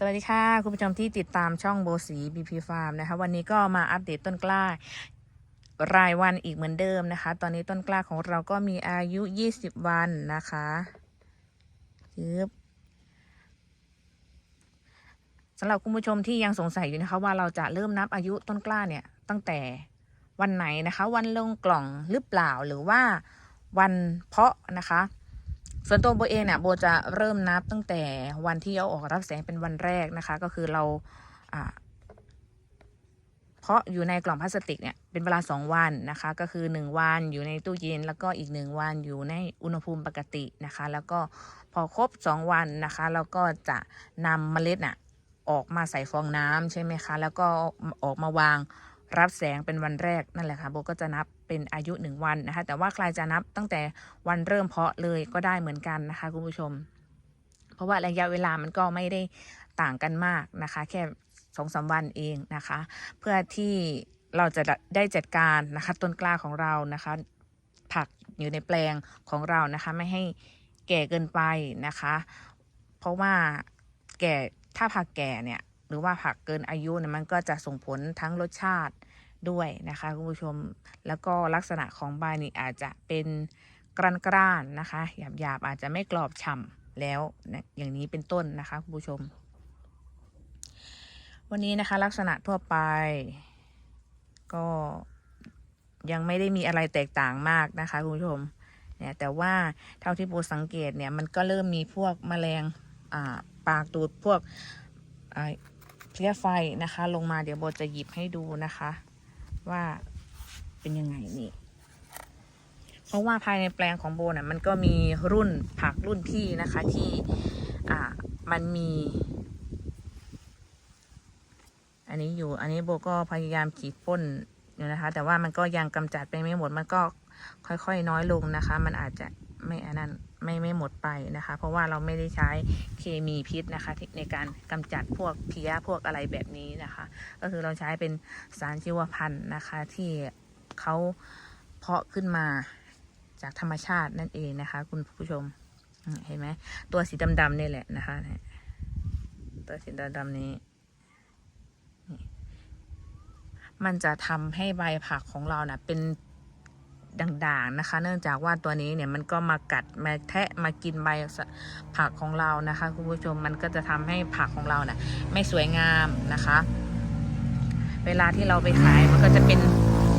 สวัสดีค่ะ คุณผู้ชมที่ติดตามช่องโบสีบีพีฟาร์มนะคะ วันนี้ก็มาอัปเดตต้นกล้ารายวันอีกเหมือนเดิมนะคะ ตอนนี้ต้นกล้าของเราก็มีอายุ 20 วันนะคะยึบสำหรับคุณผู้ชมที่ยังสงสัยอยู่นะคะ ว่าเราจะเริ่มนับอายุต้นกล้าเนี่ยตั้งแต่วันไหนนะคะ วันลงกล่องหรือเปล่าหรือว่าวันเพาะนะคะ ส่วนตัวโบเองเนี่ยโบจะเริ่มนับตั้งแต่วันที่เอาออกรับแสงเป็นวันแรกนะคะ ก็คือเราอ่าเพราะอยู่ในกล่องพลาสติกเนี่ยเป็นเวลาสองวันนะคะ ก็คือหนึ่งวันอยู่ในตู้เย็น แล้วก็อีกหนึ่งวันอยู่ในอุณหภูมิปกตินะคะ แล้วก็พอครบสองวันนะคะ เราก็จะนำเมล็ดน่ะออกมาใส่ฟองน้ำใช่ไหมคะ แล้วก็ออกมาวางรับแสงเป็นวันแรกนั่นแหละค่ะโบก็จะนับ เป็นอายุหนึ่งวันนะคะ แต่ว่าใครจะนับตั้งแต่วันเริ่มเพาะเลยก็ได้เหมือนกันนะคะคุณผู้ชม เพราะว่าระยะเวลามันก็ไม่ได้ต่างกันมากนะคะ แค่สองสาวันเองนะคะ เพื่อที่เราจะได้จัดการนะคะต้นกล้าของเรานะคะ ผักอยู่ในแปลงของเรานะคะ ไม่ให้แก่เกินไปนะคะ เพราะว่าแก่ถ้าผักแก่เนี่ยหรือว่าผักเกินอายุเนี่ยมันก็จะส่งผลทั้งรสชาติ ด้วยนะคะคุณผู้ชม แล้วก็ลักษณะของใบนี่อาจจะเป็นกรันกร้านๆนะคะหยาบๆอาจจะไม่กรอบฉ่ำแล้วนะอย่างนี้เป็นต้นนะคะคุณผู้ชม วันนี้นะคะลักษณะทั่วไป ก็ยังไม่ได้มีอะไรแตกต่างมากนะคะคุณผู้ชมเนี่ยแต่ว่าเท่าที่โบสังเกตเนี่ยมันก็เริ่มมีพวกแมลงอ่าปากตูดพวกเพลียไฟนะคะ ลงมาเดี๋ยวโบจะหยิบให้ดูนะคะ ว่าเป็นยังไงนี่เพราะว่าภายในแปลงของโบน่ะมันก็มีรุ่นผักรุ่นพี่นะคะที่อ่ามันมี อันนี้อยู่อันนี้โบก็พยายามขีดพ่นอยู่นะคะ แต่ว่ามันก็ยังกำจัดไปไม่หมดมันก็ค่อยๆน้อยลงนะคะ มันอาจจะ ไม่อันนั้นไม่ไม่หมดไปนะคะ เพราะว่าเราไม่ได้ใช้เคมีพิษนะคะในการกำจัดพวกเพี้ยพวกอะไรแบบนี้นะคะ ก็คือเราใช้เป็นสารชีวพันธุ์นะคะ ที่เขาเพาะขึ้นมาจากธรรมชาตินั่นเองนะคะ คุณผู้ชมเห็นไหมตัวสีดำๆนี่แหละนะคะตัวสีดำๆนี้มันจะทำให้ใบผักของเรานะ่ะเป็น ด่างๆนะคะ เนื่องจากว่าตัวนี้เนี่ยมันก็มากัดมาแทะมากินใบผักของเรานะคะคุณผู้ชมมันก็จะทำให้ผักของเราเนะ่ะไม่สวยงามนะคะ เวลาที่เราไปขายมันก็จะเป็น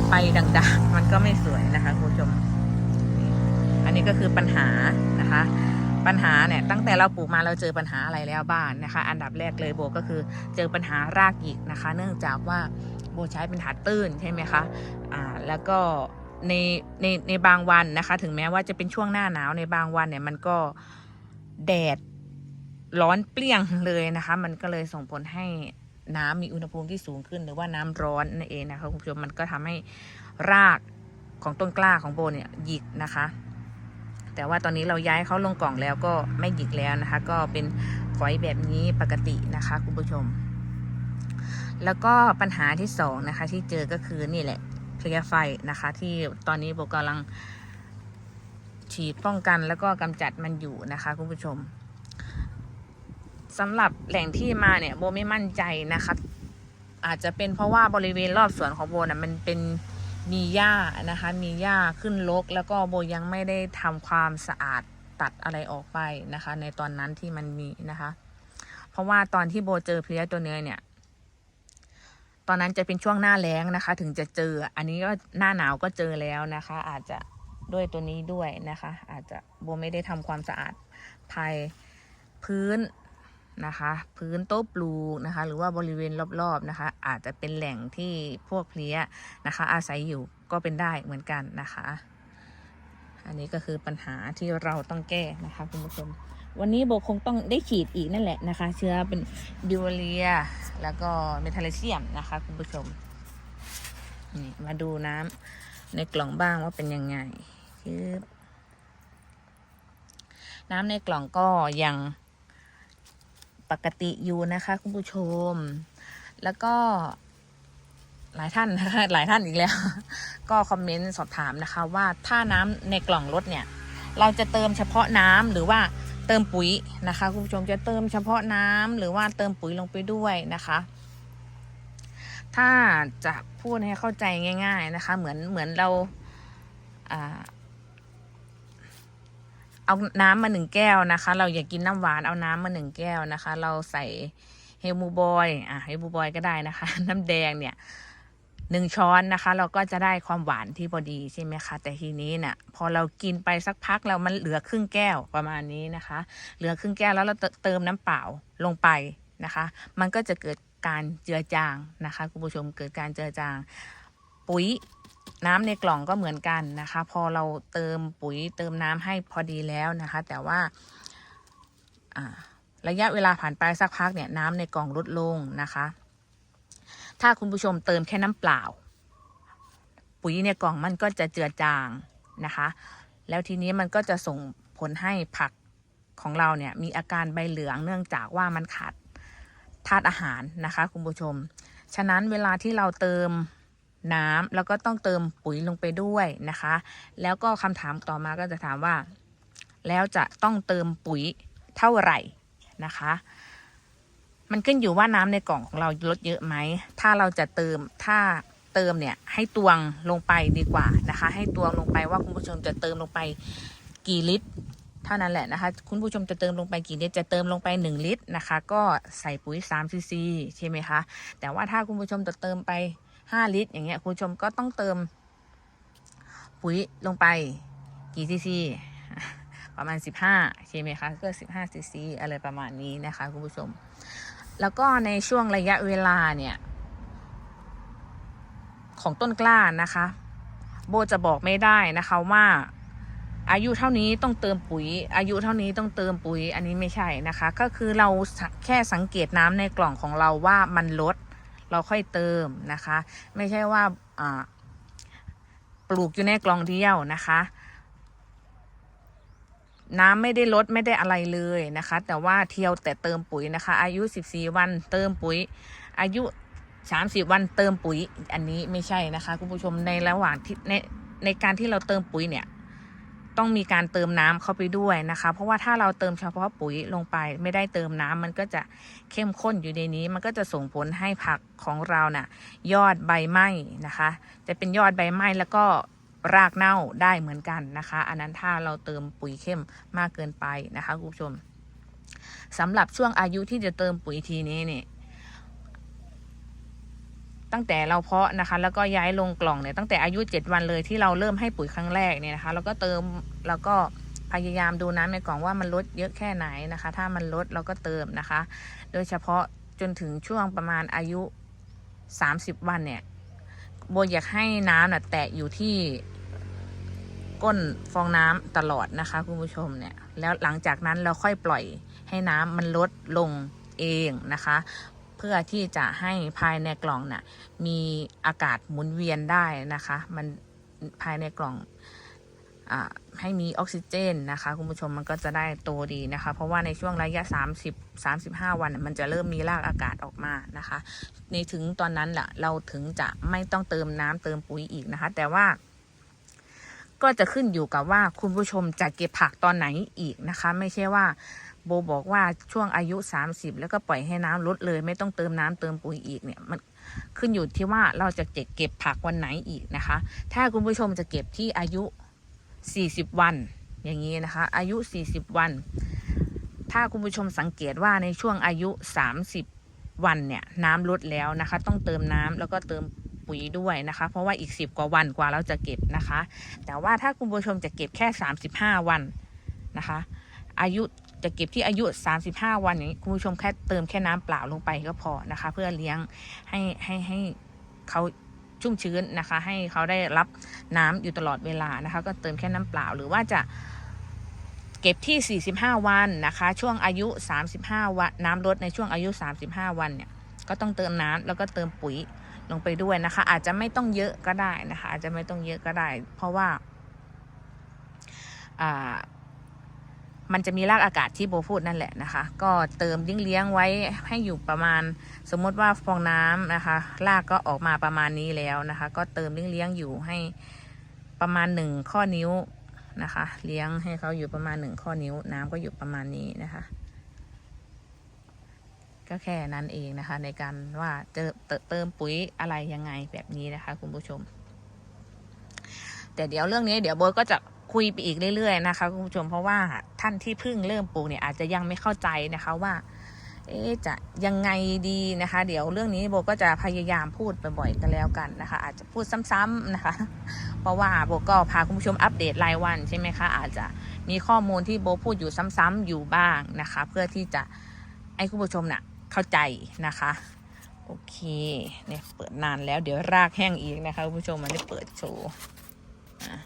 ใบด่างๆ มันก็ไม่สวยนะคะคุณผู้ชม อันนี้ก็คือปัญหานะคะปัญหาเนี่ยตั้งแต่เราปลูกมาเราเจอปัญหาอะไรแล้วบ้างนะคะ อันดับแรกเลยโบก็คือเจอปัญหารากหยิกนะคะ เนื่องจากว่าโบใช้เป็นถาดตื้นใช่ไหมคะอ่าแล้วก็ ในในในบางวันนะคะ ถึงแม้ว่าจะเป็นช่วงหน้าหนาวในบางวันเนี่ย มันก็แดดร้อนเปรี้ยงเลยนะคะ มันก็เลยส่งผลให้น้ำมีอุณหภูมิที่สูงขึ้น หรือว่าน้ำร้อนนั่นเองนะคะคุณผู้ชมมันก็ทำให้รากของต้นกล้าของโบเนี่ยหยิกนะคะ แต่ว่าตอนนี้เราย้ายเขาลงกล่องแล้วก็ไม่หยิกแล้วนะคะ ก็เป็นฝอยแบบนี้ปกตินะคะคุณผู้ชม แล้วก็ปัญหาที่สองนะคะ ที่เจอก็คือนี่แหละ เพลียร์ไฟนะคะ ที่ตอนนี้โบกำลังฉีดป้องกันแล้วก็กำจัดมันอยู่นะคะคุณผู้ชมสำหรับแหล่งที่มาเนี่ยโบไม่มั่นใจนะคะ อาจจะเป็นเพราะว่าบริเวณรอบสวนของโบนะ่ะมันเป็นมีหญ้านะคะ มีหญ้าขึ้นรกแล้วก็โบยังไม่ได้ทำความสะอาดตัดอะไรออกไปนะคะ ในตอนนั้นที่มันมีนะคะ เพราะว่าตอนที่โบเจอเพลี้ยตัวเนื้อเนี่ย ตอนนั้นจะเป็นช่วงหน้าแล้งนะคะ ถึงจะเจอ อันนี้ก็หน้าหนาวก็เจอแล้วนะคะ อาจจะด้วยตัวนี้ด้วยนะคะ อาจจะโบไม่ได้ทำความสะอาดภายพื้นนะคะ พื้นโต๊ะปลูกนะคะ หรือว่าบริเวณรอบๆนะคะ อาจจะเป็นแหล่งที่พวกเพลี้ยนะคะ อาศัยอยู่ก็เป็นได้เหมือนกันนะคะ อันนี้ก็คือปัญหาที่เราต้องแก้นะคะคุณผู้ชม วันนี้โบคงต้องได้ฉีดอีกนั่นแหละนะคะ เชื้อเป็นดิวเลีย แล้วก็เมทัลเซียมนะคะคุณผู้ชมนี่มาดูน้ำในกล่องบ้างว่าเป็นยังไงคือน้ำในกล่องก็ยังปกติอยู่นะคะคุณผู้ชม แล้วก็หลายท่านนะคะหลายท่านอีกแล้ว ก็คอมเมนต์สอบถามนะคะ ว่าถ้าน้ำในกล่องรถเนี่ย เราจะเติมเฉพาะน้ำหรือว่า เติมปุ๋ยนะคะคุณผู้ชมจะเติมเฉพาะน้ำหรือว่าเติมปุ๋ยลงไปด้วยนะคะ ถ้าจะพูดให้เข้าใจง่าย ๆนะคะ เหมือนเหมือนเราอเอาน้ำมาหนึ่งแก้วนะคะ เราอยากกินน้ำหวานเอาน้ำมาหนึ่งแก้วนะคะ เราใส่เฮลมูบอยอะเฮลมูบอยก็ได้นะคะ น้ำแดงเนี่ย หนึ่งช้อนนะคะ เราก็จะได้ความหวานที่พอดีใช่ไหมคะแต่ทีนี้เนี่ยพอเรากินไปสักพักแล้วมันเหลือครึ่งแก้วประมาณนี้นะคะ เหลือครึ่งแก้วแล้วเราเติมน้ำเปล่าลงไปนะคะ มันก็จะเกิดการเจือจางนะคะคุณผู้ชมเกิดการเจือจาง ปุ๋ยน้ำในกล่องก็เหมือนกันนะคะ พอเราเติมปุ๋ยเติมน้ำให้พอดีแล้วนะคะ แต่ว่าอ่าระยะเวลาผ่านไปสักพักเนี่ยน้ำในกล่องลดลงนะคะ ถ้าคุณผู้ชมเติมแค่น้ำเปล่า ปุ๋ยในกล่องมันก็จะเจือจางนะคะ แล้วทีนี้มันก็จะส่งผลให้ผักของเราเนี่ยมีอาการใบเหลืองเนื่องจากว่ามันขาดธาตุอาหารนะคะคุณผู้ชม ฉะนั้นเวลาที่เราเติมน้ำแล้วก็ต้องเติมปุ๋ยลงไปด้วยนะคะ แล้วก็คำถามต่อมาก็จะถามว่า แล้วจะต้องเติมปุ๋ยเท่าไหร่นะคะ มันขึ้นอยู่ว่าน้ำในกล่องของเราลดเยอะไหม ถ้าเราจะเติม ถ้าเติมเนี่ยให้ตวงลงไปดีกว่านะคะ ให้ตวงลงไปว่าคุณผู้ชมจะเติมลงไปกี่ลิตร เท่านั้นแหละนะคะ คุณผู้ชมจะเติมลงไปกี่ลิตร จะเติมลงไป 1 ลิตรนะคะ ก็ใส่ปุ๋ย3ซีซีใช่ไหมคะ แต่ว่าถ้าคุณผู้ชมจะเติมไป 5 ลิตร อย่างเงี้ย คุณผู้ชมก็ต้องเติมปุ๋ยลงไปกี่ซีซีประมาณ 15ใช่ไหมคะ ก็15ซีซีอะไรประมาณนี้นะคะคุณผู้ชม แล้วก็ในช่วงระยะเวลาเนี่ย ของต้นกล้านะคะ โบจะบอกไม่ได้นะคะว่า อายุเท่านี้ต้องเติมปุ๋ย อายุเท่านี้ต้องเติมปุ๋ย อันนี้ไม่ใช่นะคะ ก็คือเราแค่สังเกตน้ำในกล่องของเราว่ามันลด เราค่อยเติมนะคะ ไม่ใช่ว่าอ่าปลูกอยู่ในกล่องเดียวนะคะ น้ำไม่ได้ลดไม่ได้อะไรเลยนะคะ แต่ว่าเที่ยวแต่เติมปุ๋ยนะคะ อายุ 14 วันเติมปุ๋ย อายุ 30 วันเติมปุ๋ย อันนี้ไม่ใช่นะคะคุณผู้ชมในระหว่างที่ในในการที่เราเติมปุ๋ยเนี่ย ต้องมีการเติมน้ำเข้าไปด้วยนะคะ เพราะว่าถ้าเราเติมเฉพาะปุ๋ยลงไป ไม่ได้เติมน้ำมันก็จะเข้มข้นอยู่ในนี้ มันก็จะส่งผลให้ผักของเราน่ะ ยอดใบไหม้นะคะ จะเป็นยอดใบไหม้แล้วก็ รากเน่าได้เหมือนกันนะคะ อันนั้นถ้าเราเติมปุ๋ยเข้มมากเกินไปนะคะคุณผู้ชมสำหรับช่วงอายุที่จะเติมปุ๋ยทีนี้เนี่ยตั้งแต่เราเพาะนะคะ แล้วก็ย้ายลงกล่องเนี่ยตั้งแต่อายุ 7 วันเลยที่เราเริ่มให้ปุ๋ยครั้งแรกเนี่ยนะคะแล้วก็เติมแล้วก็พยายามดูน้ำในกล่องว่ามันลดเยอะแค่ไหนนะคะ ถ้ามันลดเราก็เติมนะคะ โดยเฉพาะจนถึงช่วงประมาณอายุ 30 วันเนี่ย โบอยากให้น้ำน่ะแตะอยู่ที่ก้นฟองน้ำตลอดนะคะคุณผู้ชมเนี่ย แล้วหลังจากนั้นเราค่อยปล่อยให้น้ำมันลดลงเองนะคะ เพื่อที่จะให้ภายในกล่องน่ะมีอากาศหมุนเวียนได้นะคะ มันภายในกล่อง ให้มีออกซิเจนนะคะ คุณผู้ชมมันก็จะได้โตดีนะคะ เพราะว่าในช่วงระยะ 30 35 วัน มันจะเริ่มมีรากอากาศออกมานะคะ ในถึงตอนนั้นแหละเราถึงจะไม่ต้องเติมน้ำเติมปุ๋ยอีกนะคะ แต่ว่าก็จะขึ้นอยู่กับว่าคุณผู้ชมจะเก็บผักตอนไหนอีกนะคะ ไม่ใช่ว่าโบบอกว่าช่วงอายุ 30 แล้วก็ปล่อยให้น้ำลดเลย ไม่ต้องเติมน้ำเติมปุ๋ยอีกเนี่ยมันขึ้นอยู่ที่ว่าเราจะเก็บเก็บผักวันไหนอีกนะคะ ถ้าคุณผู้ชมจะเก็บที่อายุ 40 วัน อย่างนี้นะคะ อายุ 40 วัน ถ้าคุณผู้ชมสังเกตว่าในช่วงอายุ 30 วันเนี่ยน้ำลดแล้วนะคะ ต้องเติมน้ำแล้วก็เติมปุ๋ยด้วยนะคะ เพราะว่าอีก 10 กว่าวันกว่าเราจะเก็บนะคะ แต่ว่าถ้าคุณผู้ชมจะเก็บแค่ 35 วันนะคะ อายุจะเก็บที่อายุ 35 วันอย่างนี้คุณผู้ชมแค่เติมแค่น้ำเปล่าลงไปก็พอนะคะ เพื่อเลี้ยงให้ให้ให้เขา ชุ่มชื้นนะคะ ให้เขาได้รับน้ำอยู่ตลอดเวลานะคะ ก็เติมแค่น้ำเปล่าหรือว่าจะเก็บที่ 45 วันนะคะ ช่วงอายุ 35 วัน น้ำลดในช่วงอายุ 35 วันเนี่ย ก็ต้องเติมน้ำแล้วก็เติมปุ๋ยลงไปด้วยนะคะ อาจจะไม่ต้องเยอะก็ได้นะคะ อาจจะไม่ต้องเยอะก็ได้ เพราะว่า อ่า มันจะมีรากอากาศที่โบพูดนั่นแหละนะคะ ก็เติมเลี้ยงไว้ให้อยู่ประมาณ สมมติว่าฟองน้ำนะคะรากก็ออกมาประมาณนี้แล้วนะคะ ก็เติมเลี้ยงอยู่ให้ประมาณหนึ่งข้อนิ้วนะคะ เลี้ยงให้เขาอยู่ประมาณหนึ่งข้อนิ้ว น้ำก็อยู่ประมาณนี้นะคะ ก็แค่นั้นเองนะคะ ในการว่าเติมเติมปุ๋ยอะไรยังไงแบบนี้นะคะ คุณผู้ชม แต่เดี๋ยวเรื่องนี้เดี๋ยวโบก็จะ คุยไปอีกเรื่อยๆนะคะคุณผู้ชมเพราะว่าท่านที่เพิ่งเริ่มปลูกเนี่ยอาจจะยังไม่เข้าใจนะคะว่า เอ๊จะยังไงดีนะคะ เดี๋ยวเรื่องนี้โบก็จะพยายามพูดบ่อยๆกันแล้วกันนะคะ อาจจะพูดซ้ำๆนะคะ เพราะว่าโบก็พาคุณผู้ชมอัปเดตรายวันใช่ไหมคะอาจจะมีข้อมูลที่โบพูดอยู่ซ้ำๆอยู่บ้างนะคะ เพื่อที่จะให้คุณผู้ชมน่ะเข้าใจนะคะโอเคเนี่ยเปิดนานแล้วเดี๋ยวรากแห้งอีกนะคะคุณผู้ชมมันได้เปิดโชว์อะ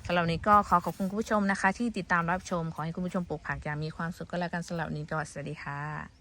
สำหรับนี้ก็ขอขอบคุณคุณผู้ชมนะคะ ที่ติดตามรับชม ขอให้คุณผู้ชมปลูกผักอย่างมีความสุขก็แล้วกันสำหรับนี้ก็สวัสดีค่ะ